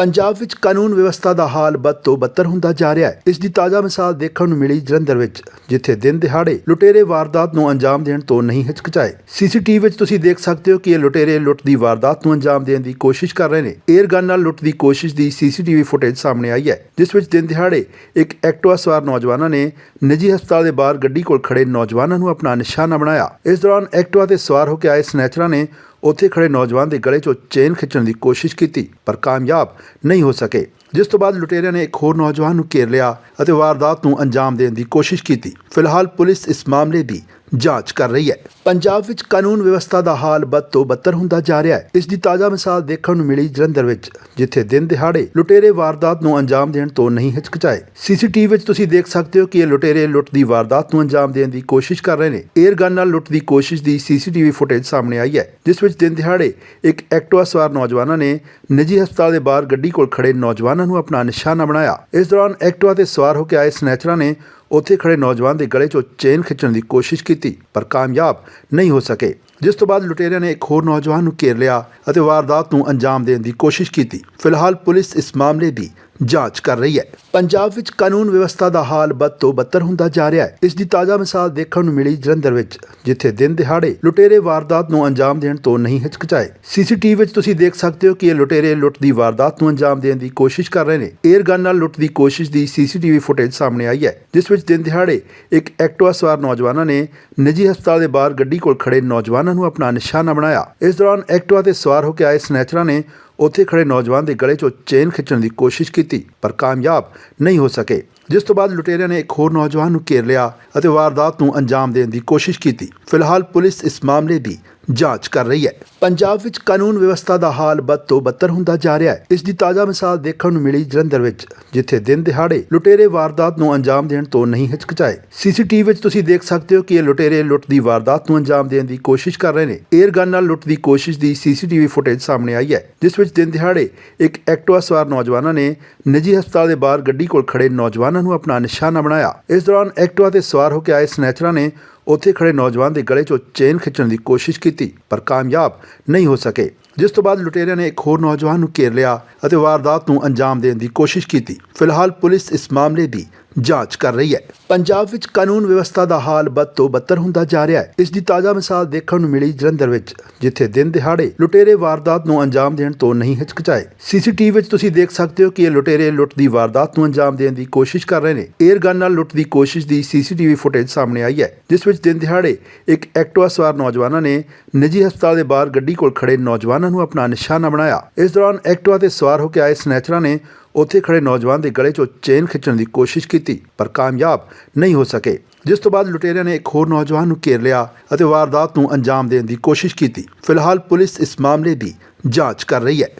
ਪੰਜਾਬ ਵਿੱਚ ਕਾਨੂੰਨ ਵਿਵਸਥਾ ਦਾ ਹਾਲ ਬਦ ਤੋਂ ਬੱਤਰ ਹੁੰਦਾ ਜਾ ਰਿਹਾ ਹੈ। ਇਸ ਦੀ ਤਾਜ਼ਾ ਮਿਸਾਲ ਦੇਖਣ ਨੂੰ ਮਿਲੀ ਜਲੰਧਰ ਵਿੱਚ, ਜਿੱਥੇ ਦਿਨ ਦਿਹਾੜੇ ਲੁਟੇਰੇ ਵਾਰਦਾਤ ਨੂੰ ਅੰਜਾਮ ਦੇਣ ਤੋਂ ਨਹੀਂ ਹਿਚਕਚਾਏ। ਸੀਸੀਟੀਵੀ ਵਿੱਚ ਤੁਸੀਂ ਦੇਖ ਸਕਦੇ ਹੋ ਕਿ ਇਹ ਲੁਟੇਰੇ ਲੁੱਟ ਦੀ ਵਾਰਦਾਤ ਨੂੰ ਅੰਜਾਮ ਦੇਣ ਦੀ ਕੋਸ਼ਿਸ਼ ਕਰ ਰਹੇ ਨੇ। 에ਅਰ ਗਨ ਨਾਲ ਲੁੱਟ ਦੀ ਕੋਸ਼ਿਸ਼ ਦੀ ਸੀਸੀਟੀਵੀ ਫੁਟੇਜ ਸਾਹਮਣੇ ਆਈ ਹੈ, ਜਿਸ ਵਿੱਚ ਦਿਨ ਦਿਹਾੜੇ ਇੱਕ ਐਕਟਿਵਾ ਸਵਾਰ ਨੌਜਵਾਨਾਂ ਨੇ ਨਿੱਜੀ ਹਸਪਤਾਲ ਦੇ ਬਾਹਰ ਗੱਡੀ ਕੋਲ ਖੜੇ ਨੌਜਵਾਨਾਂ ਨੂੰ ਆਪਣਾ ਨਿਸ਼ਾਨਾ ਬਣਾਇਆ। ਇਸ ਦੌਰਾਨ ਐਕਟਿਵਾ ਤੇ ਸਵਾਰ ਹੋ ਕੇ ਆਏ ਸਨੈਚਰਾਂ ਨੇ ਉੱਥੇ ਖੜੇ ਨੌਜਵਾਨ ਦੇ ਗਲੇ 'ਚੋਂ ਚੇਨ ਖਿੱਚਣ ਦੀ ਕੋਸ਼ਿਸ਼ ਕੀਤੀ, ਪਰ ਕਾਮਯਾਬ ਨਹੀਂ ਹੋ ਸਕੇ। ਜਿਸ ਤੋਂ ਬਾਅਦ ਲੁਟੇਰਿਆਂ ਨੇ ਇੱਕ ਹੋਰ ਨੌਜਵਾਨ ਨੂੰ ਘੇਰ ਲਿਆ ਅਤੇ ਵਾਰਦਾਤ ਨੂੰ ਅੰਜਾਮ ਦੇਣ ਦੀ ਕੋਸ਼ਿਸ਼ ਕੀਤੀ। ਫਿਲਹਾਲ ਪੁਲਿਸ ਇਸ ਮਾਮਲੇ ਦੀ ਜਾਂਚ ਕਰ ਰਹੀ ਹੈ। ਪੰਜਾਬ ਵਿੱਚ ਕਾਨੂੰਨ ਵਿਵਸਥਾ ਦਾ ਹਾਲ ਬਦ ਤੋਂ ਬੱਤਰ ਹੁੰਦਾ ਜਾ ਰਿਹਾ ਹੈ। ਇਸ ਦੀ ਤਾਜ਼ਾ ਮਿਸਾਲ ਦੇਖਣ ਨੂੰ ਮਿਲੀ ਜਲੰਧਰ ਵਿੱਚ, ਜਿੱਥੇ ਦਿਨ ਦਿਹਾੜੇ ਲੁਟੇਰੇ ਵਾਰਦਾਤ ਨੂੰ ਅੰਜਾਮ ਦੇਣ ਤੋਂ ਨਹੀਂ ਹਿਚਕਚਾਏ। ਸੀਸੀਟੀਵੀ ਵਿੱਚ ਤੁਸੀਂ ਦੇਖ ਸਕਦੇ ਹੋ ਕਿ ਇਹ ਲੁਟੇਰੇ ਲੁੱਟ ਦੀ ਵਾਰਦਾਤ ਨੂੰ ਅੰਜਾਮ ਦੇਣ ਦੀ ਕੋਸ਼ਿਸ਼ ਕਰ ਰਹੇ ਨੇ। 에ਅਰ ਗਨ ਨਾਲ ਲੁੱਟ ਦੀ ਕੋਸ਼ਿਸ਼ ਦੀ ਸੀਸੀਟੀਵੀ ਫੁਟੇਜ ਸਾਹਮਣੇ ਆਈ ਹੈ। ਜਿਸ ਵਿੱਚ ਦਿਨ ਦਿਹਾੜੇ ਇੱਕ ਐਕਟਿਵਾ ਸਵਾਰ ਨੌਜਵਾਨਾਂ ਨੇ ਨਿੱਜੀ ਹਸਪਤਾਲ ਦੇ ਬਾਹਰ ਗੱਡੀ ਕੋਲ ਖੜੇ ਨੌਜਵਾਨਾਂ ਨੂੰ ਆਪਣਾ ਨਿਸ਼ਾਨਾ ਬਣਾਇਆ। ਇਸ ਦੌਰਾਨ ਐਕਟਿਵਾ ਤੇ ਸਵਾਰ ਹੋ ਕੇ ਆਏ ਸਨੈਚਰਾਂ ਨੇ ਉੱਥੇ ਖੜੇ ਨੌਜਵਾਨ ਦੇ ਗਲੇ 'ਚੋਂ ਚੇਨ ਖਿੱਚਣ ਦੀ ਕੋਸ਼ਿਸ਼ ਕੀਤੀ, ਪਰ ਕਾਮਯਾਬ ਨਹੀਂ ਹੋ ਸਕੇ। ਜਿਸ ਤੋਂ ਬਾਅਦ ਲੁਟੇਰਿਆਂ ਨੇ ਇੱਕ ਹੋਰ ਨੌਜਵਾਨ ਨੂੰ ਘੇਰ ਲਿਆ ਅਤੇ ਵਾਰਦਾਤ ਨੂੰ ਅੰਜਾਮ ਦੇਣ ਦੀ ਕੋਸ਼ਿਸ਼ ਕੀਤੀ। ਫਿਲਹਾਲ ਪੁਲਿਸ ਇਸ ਮਾਮਲੇ ਦੀ ਜਾਂਚ ਕਰ ਰਹੀ ਹੈ। ਪੰਜਾਬ ਵਿੱਚ ਕਾਨੂੰਨ ਵਿਵਸਥਾ ਦਾ ਹਾਲ ਬਦ ਤੋਂ ਬੱਤਰ ਹੁੰਦਾ ਜਾ ਰਿਹਾ ਹੈ। ਇਸ ਦੀ ਤਾਜ਼ਾ ਮਿਸਾਲ ਦੇਖਣ ਨੂੰ ਮਿਲੀ ਜਲੰਧਰ ਵਿੱਚ, ਜਿੱਥੇ ਦਿਨ ਦਿਹਾੜੇ ਲੁਟੇਰੇ ਵਾਰਦਾਤ ਨੂੰ ਅੰਜਾਮ ਦੇਣ ਤੋਂ ਨਹੀਂ ਹਿਚਕਚਾਏ। ਸੀਸੀਟੀਵੀ ਵਿੱਚ ਤੁਸੀਂ ਦੇਖ ਸਕਦੇ ਹੋ ਕਿ ਇਹ ਲੁਟੇਰੇ ਲੁੱਟ ਦੀ ਵਾਰਦਾਤ ਨੂੰ ਅੰਜਾਮ ਦੇਣ ਦੀ ਕੋਸ਼ਿਸ਼ ਕਰ ਰਹੇ ਨੇ। 에ਅਰ ਗਨ ਨਾਲ ਲੁੱਟ ਦੀ ਕੋਸ਼ਿਸ਼ ਦੀ ਸੀਸੀਟੀਵੀ ਫੁਟੇਜ ਸਾਹਮਣੇ ਆਈ ਹੈ, ਜਿਸ ਵਿੱਚ ਦਿਨ ਦਿਹਾੜੇ ਇੱਕ ਐਕਟਿਵਾ ਸਵਾਰ ਨੌਜਵਾਨਾਂ ਨੇ ਨਿੱਜੀ ਹਸਪਤਾਲ ਦੇ ਬਾਹਰ ਗੱਡੀ ਕੋਲ ਖੜੇ ਨੌਜਵਾਨਾਂ ਨੂੰ ਆਪਣਾ ਨਿਸ਼ਾਨਾ ਬਣਾਇਆ। ਇਸ ਦੌਰਾਨ ਐਕਟਿਵਾ ਤੇ ਸਵਾਰ ਹੋ ਕੇ ਆਏ ਸਨੈਚਰਾਂ ਨੇ ਉੱਥੇ ਖੜੇ ਨੌਜਵਾਨ ਦੇ ਗਲੇ 'ਚੋਂ ਚੇਨ ਖਿੱਚਣ ਦੀ ਕੋਸ਼ਿਸ਼ ਕੀਤੀ, ਪਰ ਕਾਮਯਾਬ ਨਹੀਂ ਹੋ ਸਕੇ। ਜਿਸ ਤੋਂ ਬਾਅਦ ਲੁਟੇਰਿਆਂ ਨੇ ਇੱਕ ਹੋਰ ਨੌਜਵਾਨ ਨੂੰ ਘੇਰ ਲਿਆ ਅਤੇ ਵਾਰਦਾਤ ਨੂੰ ਅੰਜਾਮ ਦੇਣ ਦੀ ਕੋਸ਼ਿਸ਼ ਕੀਤੀ। ਫਿਲਹਾਲ ਪੁਲਿਸ ਇਸ ਮਾਮਲੇ ਦੀ ਜਾਂਚ ਕਰ ਰਹੀ ਹੈ। ਪੰਜਾਬ ਵਿੱਚ ਕਾਨੂੰਨ ਵਿਵਸਥਾ ਦਾ ਹਾਲ ਬਦ ਤੋਂ ਬੱਤਰ ਹੁੰਦਾ ਜਾ ਰਿਹਾ ਹੈ। ਇਸ ਦੀ ਤਾਜ਼ਾ ਮਿਸਾਲ ਦੇਖਣ ਨੂੰ ਮਿਲੀ ਜਲੰਧਰ ਵਿੱਚ, ਜਿੱਥੇ ਦਿਨ ਦਿਹਾੜੇ ਲੁਟੇਰੇ ਵਾਰਦਾਤ ਨੂੰ ਅੰਜਾਮ ਦੇਣ ਤੋਂ ਨਹੀਂ ਹਿਚਕਚਾਏ। ਸੀਸੀਟੀਵੀ ਵਿੱਚ ਤੁਸੀਂ ਦੇਖ ਸਕਦੇ ਹੋ ਕਿ ਇਹ ਲੁਟੇਰੇ ਲੁੱਟ ਦੀ ਵਾਰਦਾਤ ਨੂੰ ਅੰਜਾਮ ਦੇਣ ਦੀ ਕੋਸ਼ਿਸ਼ ਕਰ ਰਹੇ ਨੇ। 에ਅਰ ਗਨ ਨਾਲ ਲੁੱਟ ਦੀ ਕੋਸ਼ਿਸ਼ ਦੀ ਸੀਸੀਟੀਵੀ ਫੁਟੇਜ ਸਾਹਮਣੇ ਆਈ ਹੈ, ਜਿਸ ਵਿੱਚ ਦਿਨ ਦਿਹਾੜੇ ਇੱਕ ਐਕਟਿਵਾ ਸਵਾਰ ਨੌਜਵਾਨਾਂ ਨੇ ਨਿੱਜੀ ਹਸਪਤਾਲ ਦੇ ਬਾਹਰ ਗੱਡੀ ਕੋਲ ਖੜੇ ਨੌਜਵਾਨਾਂ ਨੂੰ ਆਪਣਾ ਨਿਸ਼ਾਨਾ ਬਣਾਇਆ। ਇਸ ਦੌਰਾਨ ਐਕਟਿਵਾ ਤੇ ਸਵਾਰ ਹੋ ਕੇ ਆਏ ਸਨੈਚਰਾਂ ਨੇ ਉੱਥੇ ਖੜੇ ਨੌਜਵਾਨ ਦੇ ਗਲੇ 'ਚੋਂ ਚੇਨ ਖਿੱਚਣ ਦੀ ਕੋਸ਼ਿਸ਼ ਕੀਤੀ, ਪਰ ਕਾਮਯਾਬ ਨਹੀਂ ਹੋ ਸਕੇ। ਜਿਸ ਤੋਂ ਬਾਅਦ ਲੁਟੇਰਿਆਂ ਨੇ ਇੱਕ ਹੋਰ ਨੌਜਵਾਨ ਨੂੰ ਘੇਰ ਲਿਆ ਅਤੇ ਵਾਰਦਾਤ ਨੂੰ ਅੰਜਾਮ ਦੇਣ ਦੀ ਕੋਸ਼ਿਸ਼ ਕੀਤੀ। ਫਿਲਹਾਲ ਪੁਲਿਸ ਇਸ ਮਾਮਲੇ ਦੀ ਜਾਂਚ ਕਰ ਰਹੀ ਹੈ। ਪੰਜਾਬ ਵਿੱਚ ਕਾਨੂੰਨ ਵਿਵਸਥਾ ਦਾ ਹਾਲ ਬਦ ਤੋਂ ਬੱਤਰ ਹੁੰਦਾ ਜਾ ਰਿਹਾ ਹੈ। ਇਸ ਦੀ ਤਾਜ਼ਾ ਮਿਸਾਲ ਦੇਖਣ ਨੂੰ ਮਿਲੀ ਜਲੰਧਰ ਵਿੱਚ, ਜਿੱਥੇ ਦਿਨ ਦਿਹਾੜੇ ਲੁਟੇਰੇ ਵਾਰਦਾਤ ਨੂੰ ਅੰਜਾਮ ਦੇਣ ਤੋਂ ਨਹੀਂ ਹਿਚਕਚਾਏ। ਸੀਸੀਟੀਵੀ ਵਿੱਚ ਤੁਸੀਂ ਦੇਖ ਸਕਦੇ ਹੋ ਕਿ ਇਹ ਲੁਟੇਰੇ ਲੁੱਟ ਦੀ ਵਾਰਦਾਤ ਨੂੰ ਅੰਜਾਮ ਦੇਣ ਦੀ ਕੋਸ਼ਿਸ਼ ਕਰ ਰਹੇ ਨੇ। 에ਅਰ ਗਨ ਨਾਲ ਲੁੱਟ ਦੀ ਕੋਸ਼ਿਸ਼ ਦੀ ਸੀਸੀਟੀਵੀ ਫੁਟੇਜ ਸਾਹਮਣੇ ਆਈ ਹੈ, ਜਿਸ ਵਿੱਚ ਦਿਨ ਦਿਹਾੜੇ ਇੱਕ ਐਕਟਿਵਾ ਸਵਾਰ ਨੌਜਵਾਨਾਂ ਨੇ ਨਿੱਜੀ ਹਸਪਤਾਲ ਦੇ ਬਾਹਰ ਗੱਡੀ ਕੋਲ ਖੜੇ ਨੌਜਵਾਨਾਂ ਨੂੰ ਆਪਣਾ ਨਿਸ਼ਾਨਾ ਬਣਾਇਆ। ਇਸ ਦੌਰਾਨ ਐਕਟਿਵਾ ਤੇ ਸਵਾਰ ਹੋ ਕੇ ਆਏ ਸਨੈਚਰਾਂ ਨੇ ਉੱਥੇ ਖੜੇ ਨੌਜਵਾਨ ਦੇ ਗਲੇ 'ਚੋਂ ਚੇਨ ਖਿੱਚਣ ਦੀ ਕੋਸ਼ਿਸ਼ ਕੀਤੀ, ਪਰ ਕਾਮਯਾਬ ਨਹੀਂ ਹੋ ਸਕੇ। ਜਿਸ ਤੋਂ ਬਾਅਦ ਲੁਟੇਰਿਆਂ ਨੇ ਇੱਕ ਹੋਰ ਨੌਜਵਾਨ ਨੂੰ ਘੇਰ ਲਿਆ ਅਤੇ ਵਾਰਦਾਤ ਨੂੰ ਅੰਜਾਮ ਦੇਣ ਦੀ ਕੋਸ਼ਿਸ਼ ਕੀਤੀ। ਫਿਲਹਾਲ ਪੁਲਿਸ ਇਸ ਮਾਮਲੇ ਦੀ ਜਾਂਚ ਕਰ ਰਹੀ ਹੈ।